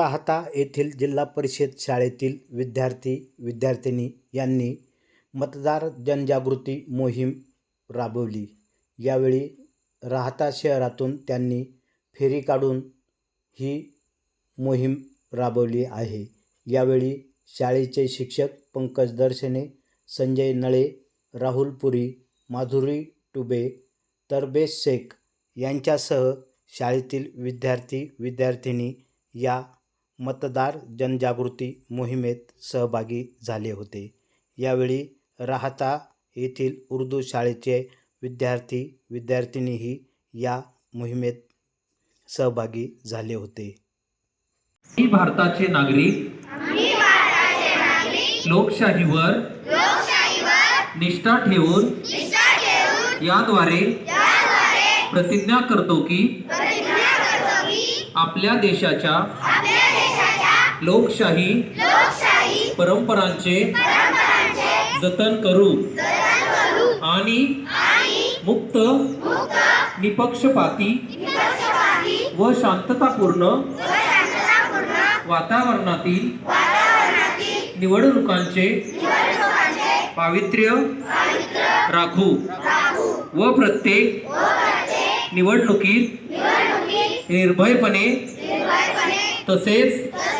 राहता येथील जिल्हा परिषद शाळेतील विद्यार्थी विद्यार्थिनी यांनी मतदार जनजागृती मोहीम राबवली. यावेळी राहता शहरातून त्यांनी फेरी काढून ही मोहीम राबवली आहे. यावेळी शाळेचे शिक्षक पंकज दर्शने संजय नळे राहुल पुरी माधुरी टुबे तरबेज शेख यांच्यासह शाळेतील विद्यार्थी विद्यार्थिनी या मतदार जनजागृती मोहिमेत सहभागी झाले होते. यावेळी राहता येथील उर्दू शाळेचे विद्यार्थी विद्यार्थिनीही या मोहिमेत सहभागी झाले होते. मी भारताचे नागरिक. लोकशाहीवर निष्ठा ठेवून याद्वारे प्रतिज्ञा करतो की आपल्या देशाच्या लोकशाही परंपरांचे जतन करू आणि मुक्त निपक्षपाती व शांततापूर्ण वातावरणातील निवडणुकांचे पावित्र्य राखू व प्रत्येक निवडणुकीत निर्भयपणे तसेच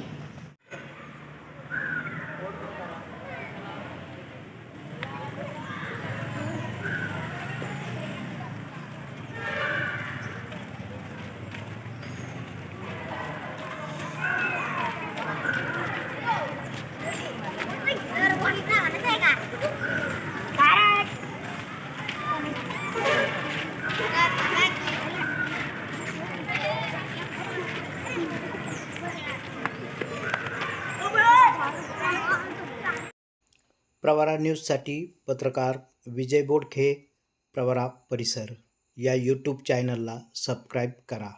प्रवारा न्यूजसाठी पत्रकार विजय बोडखे प्रवारा परिसर. या यूट्यूब चॅनलला सबस्क्राईब करा.